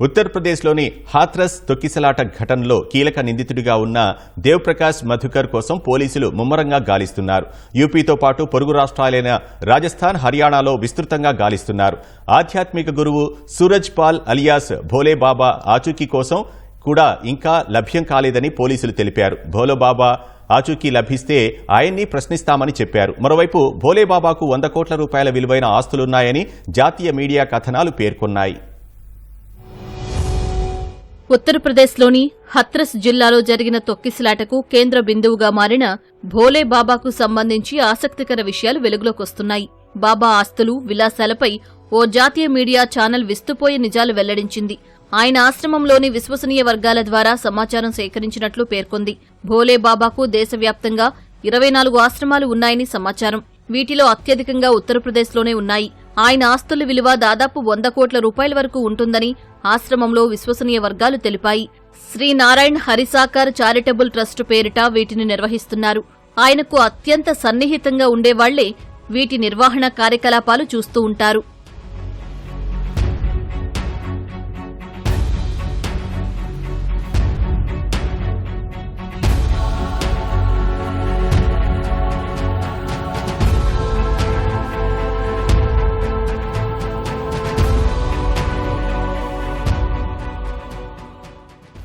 ఉత్తరప్రదేశ్లోని హాత్రస్ తొక్కిసలాట ఘటనలో కీలక నిందితుడిగా ఉన్న దేవ్ప్రకాష్ మధుకర్ కోసం పోలీసులు ముమ్మరంగా గాలిస్తున్నారు. యూపీతో పాటు పొరుగు రాష్ట్రాలైన రాజస్థాన్ హర్యానాలో విస్తృతంగా గాలిస్తున్నారు. ఆధ్యాత్మిక గురువు సూరజ్ పాల్ అలియాస్ భోలేబాబా ఆచూకీ కోసం కూడా ఇంకా లభ్యం కాలేదని పోలీసులు తెలిపారు. భోలోబాబా ఆచూకీ లభిస్తే ఆయన్ని ప్రశ్నిస్తామని చెప్పారు. మరోవైపు భోలేబాబాకు వంద కోట్ల రూపాయల విలువైన ఆస్తులున్నాయని జాతీయ మీడియా కథనాలు పేర్కొన్నాయి. ఉత్తరప్రదేశ్లోని హత్రస్ జిల్లాలో జరిగిన తొక్కిసలాటకు కేంద్ర బిందువుగా మారిన భోలే బాబాకు సంబంధించి ఆసక్తికర విషయాలు వెలుగులోకొస్తున్నాయి. బాబా ఆస్తులు విలాసాలపై ఓ జాతీయ మీడియా ఛానల్ విస్తుపోయే నిజాలు వెల్లడించింది. ఆయన ఆశ్రమంలోని విశ్వసనీయ వర్గాల ద్వారా సమాచారం సేకరించినట్లు పేర్కొంది. భోలే బాబాకు దేశవ్యాప్తంగా ఇరవై నాలుగు ఆశ్రమాలు ఉన్నాయని సమాచారం. వీటిలో అత్యధికంగా ఉత్తరప్రదేశ్లోనే ఉన్నాయి. ఆయన ఆస్తుల విలువ దాదాపు వంద కోట్ల రూపాయల వరకు ఉంటుందని ఆశ్రమంలో విశ్వసనీయ వర్గాలు తెలిపాయి. శ్రీ నారాయణ్ హరిసాకర్ చారిటబుల్ ట్రస్ట్ పేరిట వీటిని నిర్వహిస్తున్నారు. ఆయనకు అత్యంత సన్నిహితంగా ఉండేవాళ్ళే వీటి నిర్వహణ కార్యకలాపాలు చూస్తూ ఉంటారు.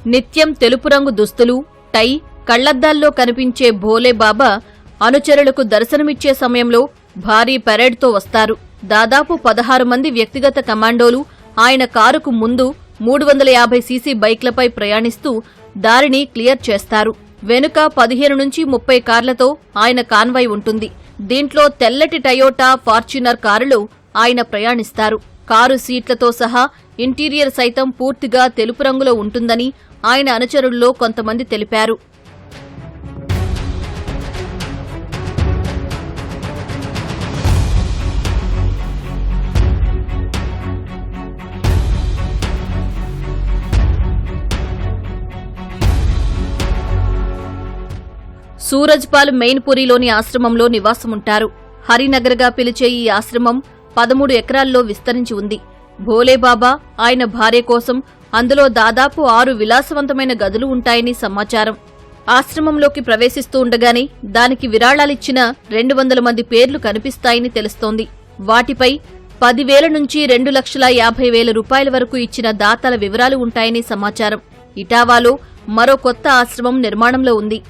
నిత్యం తెలుపు రంగు దుస్తులు టై కళ్ళద్దాల్లో కనిపించే భోలే బాబా అనుచరులకు దర్శనమిచ్చే సమయంలో భారీ పెరేడ్తో వస్తారు. దాదాపు పదహారు మంది వ్యక్తిగత కమాండోలు ఆయన కారుకు ముందు మూడు వందల యాభై సీసీ బైక్లపై ప్రయాణిస్తూ దారిని క్లియర్ చేస్తారు. వెనుక పదిహేను నుంచి ముప్పై కార్లతో ఆయన కాన్వాయ్ ఉంటుంది. దీంట్లో తెల్లటి టయోటా ఫార్చ్యూనర్ కారులో ఆయన ప్రయాణిస్తారు. కారు సీట్లతో సహా ఇంటీరియర్ సైతం పూర్తిగా తెలుపు రంగులో ఉంటుందని ఆయన అనుచరుల్లో కొంతమంది తెలిపారు. సూరజ్పాల్ మెయిన్పురిలోని ఆశ్రమంలో నివాసముంటారు. హరినగర్గా పిలిచే ఈ ఆశ్రమం పదమూడు ఎకరాల్లో విస్తరించి ఉంది. భోలేబాబా ఆయన భార్య కోసం అందులో దాదాపు ఆరు విలాసవంతమైన గదులు ఉంటాయని సమాచారం. ఆశ్రమంలోకి ప్రవేశిస్తూ ఉండగానే దానికి విరాళాలిచ్చిన రెండు వందల మంది పేర్లు కనిపిస్తాయని తెలుస్తోంది. వాటిపై పదివేల నుంచి రెండు లక్షల యాభై వేల రూపాయల వరకు ఇచ్చిన దాతల వివరాలు ఉంటాయని సమాచారం. ఇటావాలో మరో కొత్త ఆశ్రమం నిర్మాణంలో ఉంది.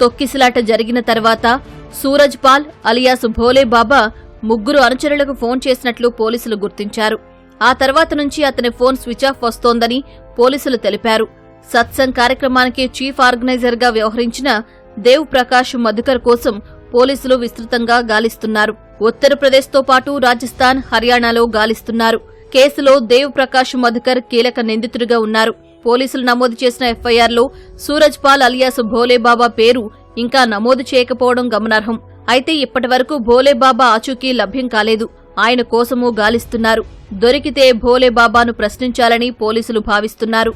తొక్కిసలాట జరిగిన తర్వాత సూరజ్ పాల్ అలియాస్ భోలేబాబా ముగ్గురు అనుచరులకు ఫోన్ చేసినట్లు పోలీసులు గుర్తించారు. ఆ తర్వాత నుంచి అతని ఫోన్ స్విచ్ ఆఫ్ వస్తోందని పోలీసులు తెలిపారు. సత్సంగ్ కార్యక్రమానికి చీఫ్ ఆర్గనైజర్గా వ్యవహరించిన దేవ్ ప్రకాష్ మధుకర్ కోసం పోలీసులు విస్తృతంగా గాలిస్తున్నారు. ఉత్తరప్రదేశ్తో పాటు రాజస్థాన్ హర్యానాలో గాలిస్తున్నారు. కేసులో దేవ్ ప్రకాష్ మధుకర్ కీలక నిందితుడిగా ఉన్నారు. పోలీసులు నమోదు చేసిన ఎఫ్ఐఆర్లో సూరజ్ పాల్ అలియాస్ భోలేబాబా పేరు ఇంకా నమోదు చేయకపోవడం గమనార్హం. అయితే ఇప్పటివరకు భోలేబాబా ఆచూకీ లభ్యం కాలేదు. ఆయన కోసమూ గాలిస్తున్నారు. దొరికితే భోలేబాబాను ప్రశ్నించాలని పోలీసులు భావిస్తున్నారు.